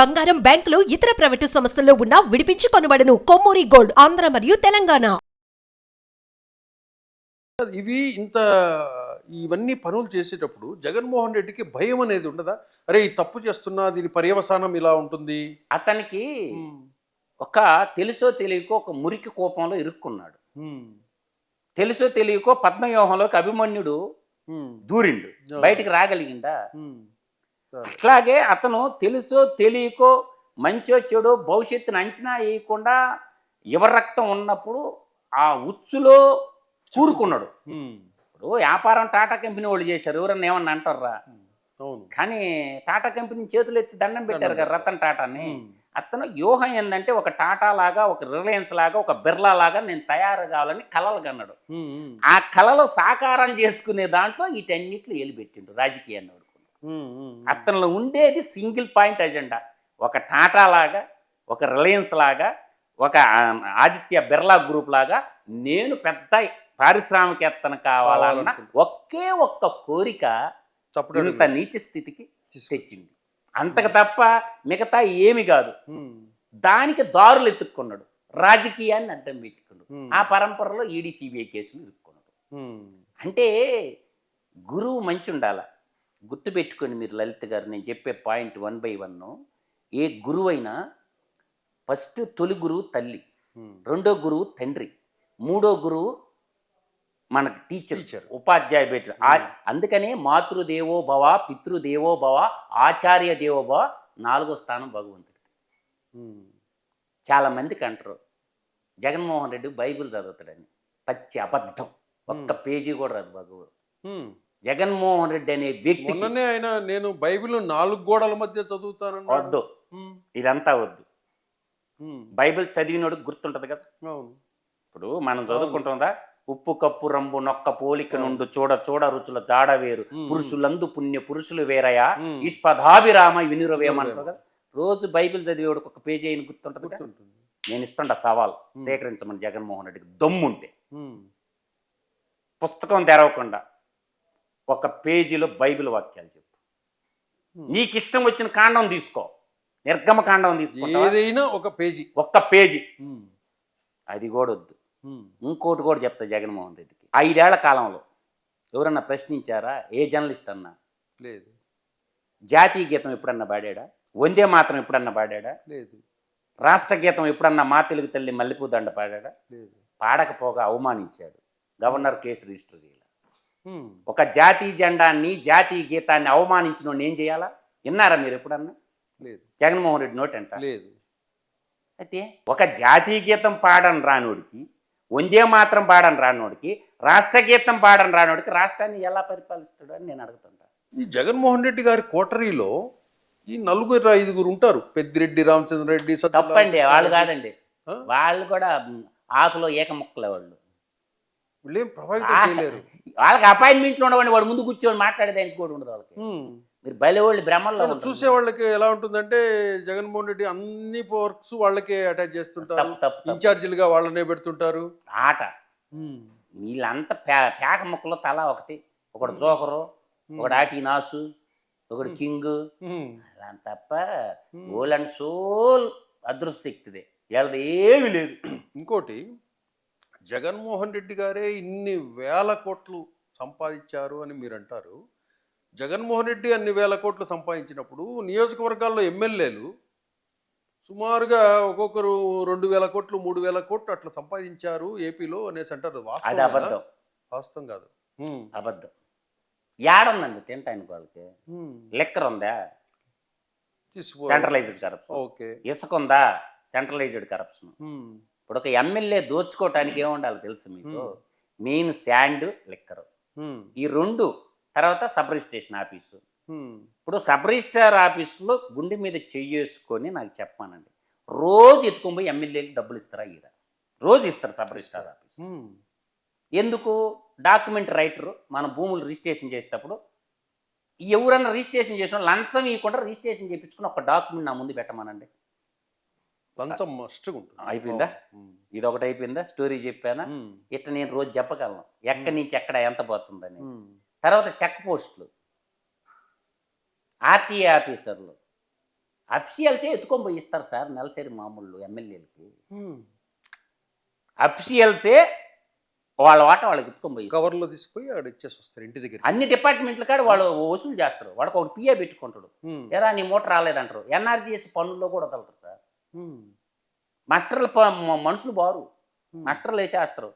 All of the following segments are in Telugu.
బంగారం బ్యాంకులు ఇతర ప్రైవేటు సంస్థల్లో ఉన్న విడిపించి కొనబడను కొమ్మూరి గోల్డ్ ఆంధ్ర మరియు తెలంగాణ ఇవి ఇంత ఇవన్నీ పనులు చేసేటప్పుడు జగన్మోహన్ రెడ్డికి భయం అనేది ఉండదా అరే ఈ తప్పు చేస్తున్నా దీని పర్యవసానం ఇలా ఉంటుంది అతనికి ఒక తెలుసో తెలియకో ఒక మురికి కోపంలో ఇరుక్కున్నాడు. తెలుసో తెలియకో పద్మవ్యూహంలోకి అభిమన్యుడు. దూరిండు. బయటికి రాగలిగిందా. అట్లాగే అతను తెలుసో తెలియకో మంచో చెడో భవిష్యత్తును అంచనా వేయకుండా యువ రక్తం ఉన్నప్పుడు ఆ ఉచ్చులో కూరుకున్నాడు. ఇప్పుడు వ్యాపారం టాటా కంపెనీ వాళ్ళు చేశారు. ఎవరన్నా ఏమన్నా అంటారా? కానీ టాటా కంపెనీ చేతులు ఎత్తి దండం పెట్టారు కదా రతన్ టాటాని. అతను వ్యూహం ఏంటంటే ఒక టాటా లాగా ఒక రిలయన్స్ లాగా ఒక బిర్లా లాగా నేను తయారు కావాలని కలలు కన్నాడు. ఆ కళలు సాకారం చేసుకునే దాంట్లో వీటన్నిట్లు ఎలిపెట్టిండు రాజకీయాన్ని. అతనిలో ఉండేది సింగిల్ పాయింట్ ఎజెండా ఒక టాటా లాగా ఒక రిలయన్స్ లాగా ఒక ఆదిత్య బిర్లా గ్రూప్ లాగా నేను పెద్ద పారిశ్రామికవేత్తను కావాలన్న. ఒకే ఒక్క కోరిక ఇంత. నీచ స్థితికి. తెచ్చింది అంతకు తప్ప మిగతా ఏమి కాదు. దానికి దారులు ఎత్తుక్కున్నాడు రాజకీయాన్ని అడ్డం పెట్టుకున్నాడు. ఆ పరంపరలో ఈడీ సిబిఐ కేసులు ఇరుక్కున్నాడు. అంటే గురువు మంచి ఉండాల గుర్తుపెట్టుకొని మీరు లలిత్ గారు నేను చెప్పే పాయింట్ వన్ బై వన్ ఏ గురువు అయినా ఫస్ట్ తొలి గురువు తల్లి. రెండో గురువు తండ్రి మూడో గురువు మనకు టీచర్. ఉపాధ్యాయ బెటర్ అందుకనే మాతృదేవో భవ పితృదేవో భవ ఆచార్య దేవో భవ నాలుగో స్థానం భగవంతుడికి. చాలా మందికి అంటారు జగన్మోహన్ రెడ్డి బైబిల్ చదువుతాడని పచ్చి అబద్ధం ఒక్క పేజీ కూడా రాదు భగవు. జగన్మోహన్ రెడ్డి అనే మొన్ననే ఆయన నేను బైబిల్ నాలుగు గోడల మధ్య చదువుతానన్నాడు. వద్దు. ఇదంతా వద్దు. బైబిల్ చదివినోడికి గుర్తుంటది కదా? ఇప్పుడు మనం చదువుకుంటుందా ఉప్పు కప్పు రంబు నొక్క పోలిక నుండు చూడ చూడ రుచుల జాడ వేరు. పురుషులందు పుణ్య పురుషులు వేరయా. ఇష్పధాభిరామ వినురవేమంటారు కదా? రోజు బైబిల్ చదివేవాడికి ఒక పేజీ అయిన గుర్తుంటది నేను ఇస్తుంటా సవాల్. సేకరించమని జగన్మోహన్ రెడ్డికి దమ్ముంటే. పుస్తకం తెరవకుండా. ఒక పేజీలో బైబిల్ వాక్యాలు చెప్పు. Hmm. నీకు ఇష్టం వచ్చిన కాండం తీసుకో. నిర్గమ కాండం ఏదైనా ఒక పేజీ. ఒక్క పేజీ. హ్మ్. అది కూడా వద్దు. హ్మ్. ఇంకోటి కూడా చెప్తా జగన్మోహన్ రెడ్డికి. ఐదేళ్ళ కాలంలో ఎవరన్నా ప్రశ్నించారా? ఏ జర్నలిస్ట్ అన్నా? లేదు. జాతీయ గీతం ఎప్పుడన్నా పాడాడా? వందే మాత్రం ఎప్పుడన్నా పాడాడా? లేదు. రాష్ట్ర గీతం ఎప్పుడన్నా మా తెలుగు తల్లి మల్లెపూ దండ పాడాడా? లేదు. పాడకపోగా అవమానించాడు. గవర్నర్ కేసు రిజిస్టర్ చేయాలి. ఒక జాతీయ జెండాన్ని జాతీయ గీతాన్ని అవమానించిన ఏం చేయాలా? విన్నారా మీరు ఎప్పుడన్నా? లేదు. జగన్మోహన్ రెడ్డి నోట్ అంట. లేదు. అయితే ఒక జాతీయ గీతం పాడని రానోడికి వందే మాత్రం పాడని రానోడికి రాష్ట్ర గీతం పాడని రానోడికి రాష్ట్రాన్ని ఎలా పరిపాలిస్తాడు అని నేను అడుగుతుంటా. ఈ జగన్మోహన్ రెడ్డి గారి కోటరీలో ఈ నలుగురు ఐదుగురు ఉంటారు. పెద్దిరెడ్డి రామచంద్రరెడ్డి తప్పండి వాళ్ళు కాదండి? వాళ్ళు కూడా ఆకులో ఏక ముక్కలే వాళ్ళు. వీళ్ళేం ప్రభావితం చేయలేరు. వాళ్ళకి అపాయింట్మెంట్లు ఉండవండి వాడు ముందు కూర్చొని మాట్లాడేదానికి కూడా ఉండదు వాళ్ళకి. మీరు బయలు వాళ్ళు భ్రమల్లో. చూసే వాళ్ళకి ఎలా ఉంటుందంటే జగన్మోహన్ రెడ్డి అన్ని వర్క్స్ వాళ్ళకే అటాచ్ చేస్తుంటారు. ఇన్ఛార్జీలుగా వాళ్ళనే పెడుతుంటారు. ఆట. వీళ్ళంతా పే పేక ముక్కలో తల ఒకటి ఒకడు జోకరు ఒకడు ఆటి నాసు ఒకడు కింగ్. అలా తప్ప ఓల్ అండ్ సోల్ అదృష్టశక్తిదే. వీళ్ళది ఏమీ లేదు. ఇంకోటి జగన్మోహన్ రెడ్డి గారే ఇన్ని వేల కోట్లు సంపాదించారు అని మీరు అంటారు జగన్మోహన్ రెడ్డి అన్ని వేల కోట్లు సంపాదించినప్పుడు నియోజకవర్గాల్లో ఎమ్మెల్యేలు సుమారుగా ఒక్కొక్కరు రెండు వేల కోట్లు మూడు వేల కోట్లు అట్లా సంపాదించారు ఏపీలో అనేసి అంటారు. వాస్తవం అబద్ధం. వాస్తవం కాదు. అబద్ధం. ఏడుందండి తినటానికి వాళ్ళకి. లెక్కర్ ఉందా? Centralised corruption okay. ఇసుక ఉందా? Centralised corruption. ఇప్పుడు ఒక ఎమ్మెల్యే దోచుకోవటానికి ఏముండాలి తెలుసు మీకు? Hmm. Main sand liquor. హ్మ్. ఈ రెండు తర్వాత సబ్ రిజిస్ట్రేషన్ ఆఫీసు. ఇప్పుడు సబ్ రిజిస్ట్రార్ ఆఫీసులో గుండె మీద చెయ్యేసుకొని నాకు చెప్పానండి. రోజు ఎత్తుకొని పోయి ఎమ్మెల్యేకి డబ్బులు ఇస్తారా ఈడ? రోజు ఇస్తారు సబ్ రిజిస్ట్రార్ ఆఫీస్. ఎందుకు? డాక్యుమెంట్ రైటర్ మన భూములు రిజిస్ట్రేషన్ చేసేటప్పుడు ఎవరన్నా రిజిస్ట్రేషన్ చేసిన లంచం ఇవ్వకుండా రిజిస్ట్రేషన్ చేయించుకుని ఒక డాక్యుమెంట్ నా ముందు పెట్టమనండి. లంచం మస్ట్గా ఉంటుంది. అయిపోయిందా? ఇది ఒకటి అయిపోయిందా? స్టోరీ చెప్పానా. ఇట్లా నేను రోజు చెప్పగలను. ఎక్కడి నుంచి ఎక్కడ ఎంత పోతుందని. తర్వాత చెక్ పోస్టులు. ఆర్టీఏ ఆఫీసర్లు. అఫిషియల్సే ఎత్తుకొని పోయి ఇస్తారు సార్ నెలసరి మామూలు ఎమ్మెల్యేలకి. హ్మ్. అఫిషియల్సే వాళ్ళ వాట వాళ్ళకి ఎత్తుకొని పోయి. కవర్లో తీసుకుపోయి ఆడ ఇచ్చేసి వస్తారు ఇంటి దగ్గర అన్ని డిపార్ట్మెంట్ల కాడ వాళ్ళు వసూలు చేస్తారు. వాడికి ఒకటి పిఏ పెట్టుకుంటాడు. ఎరా నీ మూట రాలేదంటారు. ఎన్ఆర్జీఎస్ పనుల్లో కూడా వదలరు సార్. మాస్టర్లు మనుషులు బారు. మాస్టర్లు వేసేస్తారు.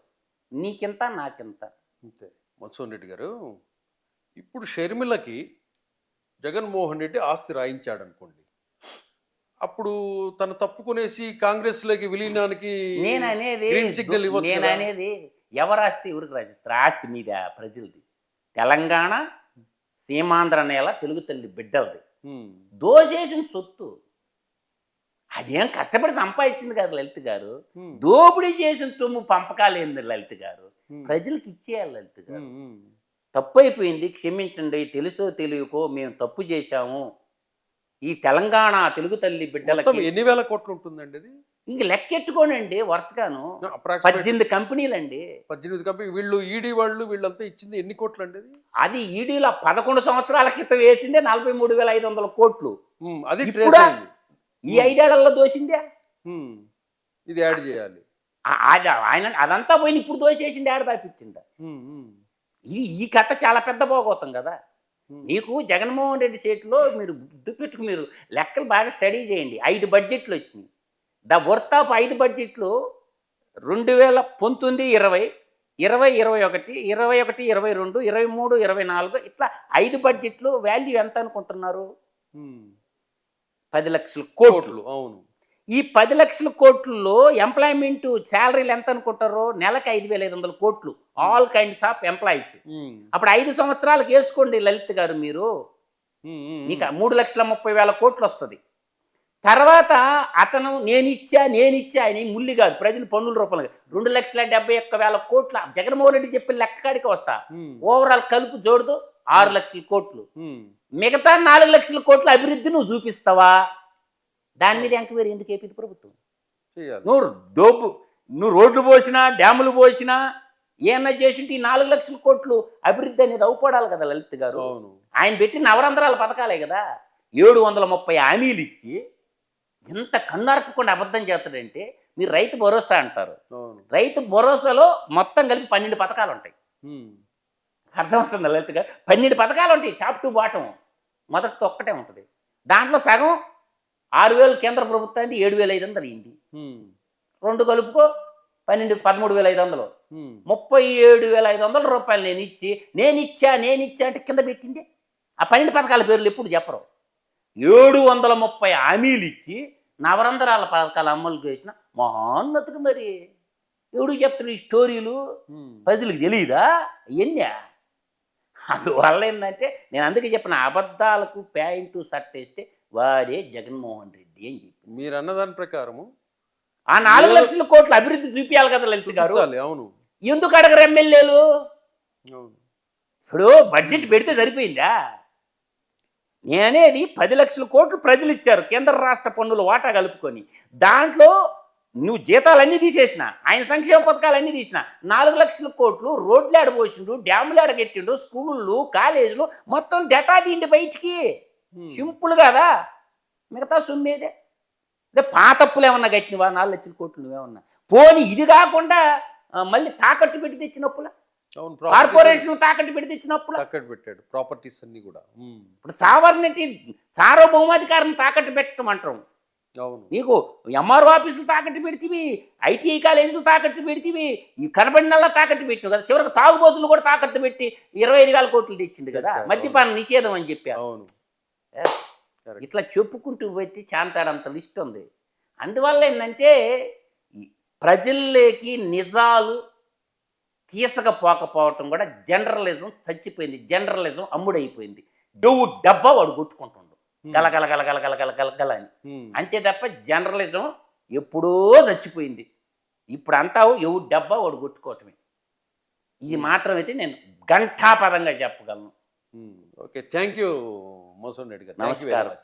నీకింత నాకింత. అంతే. మత్స్వన్ రెడ్డి గారు ఇప్పుడు షర్మిలకి జగన్మోహన్ రెడ్డి ఆస్తి రాయించాడు అనుకోండి అప్పుడు తను తప్పుకునేసి కాంగ్రెస్లోకి విలీనానికి నేను అనేది గ్రీన్ సిగ్నల్ నేను? అనేది ఎవరు ఆస్తి ఎవరికి రాసిస్తారు? ఆస్తి మీద ప్రజలది. తెలంగాణ సీమాంధ్ర నేల తెలుగు తల్లి బిడ్డలది. హ్మ్. దోచేసిన సొత్తు అదేం కష్టపడి సంపాదించింది కాదు లలిత్ గారు. దోపిడీ చేసిన తుమ్ము పంపకాలు ఏంది లలిత్ గారు. ప్రజలకు ఇచ్చేయాలి లలిత్ గారు. తప్పు అయిపోయింది క్షమించండి తెలుసో తెలియకో మేము తప్పు చేశాము. ఈ తెలంగాణ తెలుగు తల్లి బిడ్డలకి ఎన్ని వేల కోట్లు ఉంటుందండి అది? ఇంక లెక్కెట్టుకోనండి వరుసగాను. పద్దెనిమిది కంపెనీలండి. పద్దెనిమిది కంపెనీ వీళ్ళు ఈడీ వాళ్ళు వీళ్ళంతా ఇచ్చింది ఎన్ని కోట్లు అండి అది ఈడీలో పదకొండు సంవత్సరాల క్రితం వేసిందే నలభై మూడు వేల ఐదు వందల కోట్లు. అది ఈ ఐదేళ్ళలో దోసిందే. ఇది యాడ్ చేయాలి అది ఆయన అదంతా పోయిన ఇప్పుడు దోసేసింది హ్మ్. హ్మ్. ఇది ఈ కథ చాలా పెద్ద పోగొత్తాం కదా హ్మ్. నీకు జగన్మోహన్ రెడ్డి సీట్లో మీరు గుర్తు పెట్టుకు మీరు లెక్కలు బాగా స్టడీ చేయండి ఐదు బడ్జెట్లు వచ్చినాయి ద వర్త్ ఆఫ్ ఐదు బడ్జెట్లు రెండు వేల పంతొమ్మిది ఇరవై ఇరవై ఇరవై ఒకటి ఇరవై ఒకటి ఇరవై రెండు ఇరవై మూడు ఇరవై నాలుగు ఇట్లా ఐదు బడ్జెట్లు వాల్యూ ఎంత అనుకుంటున్నారు. పది లక్షల కోట్లు అవును ఈ పది లక్షల కోట్లలో ఎంప్లాయ్మెంట్ శాలరీలు ఎంత అనుకుంటారో నెలకు ఐదు వేల ఐదు వందల కోట్లు ఆల్ కైండ్స్ ఆఫ్ ఎంప్లాయీస్. అప్పుడు ఐదు సంవత్సరాలకు వేసుకోండి లలిత్ గారు మీరు. నీకు మూడు లక్షల ముప్పై వేల కోట్లు వస్తుంది తర్వాత అతను నేను ఇచ్చా నేను ఇచ్చా అని ముల్లి కాదు ప్రజలు పన్నుల రూపంలో. రెండు లక్షల డెబ్బై ఒక్క వేల కోట్ల జగన్మోహన్ రెడ్డి చెప్పిన లెక్క కాడికి వస్తా. ఓవరాల్ కలుపు జోడుతో ఆరు లక్షల కోట్లు. మిగతా నాలుగు లక్షల కోట్ల అభివృద్ధి నువ్వు చూపిస్తావా? దాని మీద ఎంక్వైరీ ఎందుకు ఏపీ ప్రభుత్వం? నువ్వు డోబు నువ్వు రోడ్లు పోసినా డ్యాములు పోసినా ఏమన్నా చేసింటే ఈ నాలుగు లక్షల కోట్లు అభివృద్ధి అనేది అవుపడాలి కదా లలిత్ గారు. ఆయన పెట్టి నవరంధ్రాల పథకాలే కదా. ఏడు వందల ముప్పై హామీలు ఇచ్చి ఎంత కన్నార్పకుండా అబద్ధం చేస్తాడంటే మీరు రైతు భరోసా అంటారు. రైతు భరోసాలో మొత్తం కలిపి పన్నెండు పథకాలు ఉంటాయి. అర్థమవుతుంది లలితగా పన్నెండు పథకాలు ఉంటాయి టాప్ టు బాటం మొదటితో ఒక్కటే ఉంటుంది. దాంట్లో సగం ఆరు వేలు కేంద్ర ప్రభుత్వానికి ఏడు వేల ఐదు వందలు అయింది. రెండు కలుపుకో పన్నెండు పదమూడు వేల ఐదు వందలు. ముప్పై ఏడు వేల ఐదు వందల రూపాయలు నేను ఇచ్చి నేను ఇచ్చా నేను ఇచ్చా అంటే కింద పెట్టింది. ఆ పన్నెండు పథకాల పేర్లు ఎప్పుడు చెప్పరు. ఏడు వందల ముప్పై హామీలు ఇచ్చి నవరంధ్రాల పథకాలు అమలు చేసిన మహోన్నతుడు మరి. ఎవడు చెప్తాడు ఈ స్టోరీలు. ప్రజలకు తెలియదా ఇవన్నీ అందువల్ల ఏంటంటే నేను అందుకే చెప్పిన అబద్ధాలకు ప్యాంటు షర్ట్ వేస్తే వాడే జగన్మోహన్ రెడ్డి అని చెప్పి. మీరు అన్నదాని ప్రకారము ఆ నాలుగు లక్షల కోట్ల అభివృద్ధి చూపించాలి కదా లలిత్ గారు. అవును. ఎందుకు అడగరు ఎమ్మెల్యేలు? ఇప్పుడు బడ్జెట్ పెడితే సరిపోయిందా? నేనేది పది లక్షల కోట్లు ప్రజలు ఇచ్చారు కేంద్ర రాష్ట్ర పన్నుల వాటా కలుపుకొని. దాంట్లో నువ్వు జీతాలన్నీ తీసేసిన ఆయన సంక్షేమ పథకాలన్నీ తీసిన నాలుగు లక్షల కోట్లు రోడ్లు ఆడబోసిండు డ్యాములు ఆడగెట్టిండు స్కూళ్ళు కాలేజీలు మొత్తం డెటా తీయండి బయటికి. సింపుల్ కదా? మిగతా సొమ్మేదే. అదే పాతప్పులు ఏమన్నా కట్టినవా నాలుగు లక్షల కోట్లు నువ్వేమన్నా? పోనీ ఇది కాకుండా మళ్ళీ తాకట్టు పెట్టి తెచ్చినప్పుల అవును కార్పొరేషన్ తాకట్టు పెట్టి తెచ్చినప్పుల తాకట్టు పెట్టాడు. ప్రాపర్టీస్ అన్ని కూడా. ఇప్పుడు సావర్నిటీ సార్వభౌమాధికారం తాకట్టు పెట్టడం అంటాం. అవును నీకు ఎంఆర్ఓ ఆఫీసులు తాకట్టు పెడితివి ఐటీఐ కాలేజీలు తాకట్టు పెడితివి ఈ కనబడినల్లా తాకట్టు పెట్టినావు కదా చివరికి తాగుబోతులు కూడా తాకట్టు పెట్టి ఇరవై ఐదు వేల కోట్లు తెచ్చింది కదా మద్యపాన నిషేధం అని చెప్పారు. ఇట్లా చెప్పుకుంటూ పోతే చాంతాడంత లిస్ట్ ఉంది. అందువల్ల ఏంటంటే ప్రజల్లోకి నిజాలు తీసకపోకపోవటం కూడా జనరలిజం చచ్చిపోయింది జనరలిజం అమ్ముడైపోయింది. డొవ్వు డబ్బా వాడు కొట్టుకుంటుండు గల గల గల గల గల గల గల గల అని. అంతే తప్ప జనరలిజం ఎప్పుడో చచ్చిపోయింది. ఇప్పుడు అంతా ఎవు డబ్బా వాడు కొట్టుకోవటమే. ఇది మాత్రం అయితే నేను ఘంటాపదంగా చెప్పగలను. ఓకే. థ్యాంక్ యూ మోసన్ రెడ్డి గారు. నమస్కారం.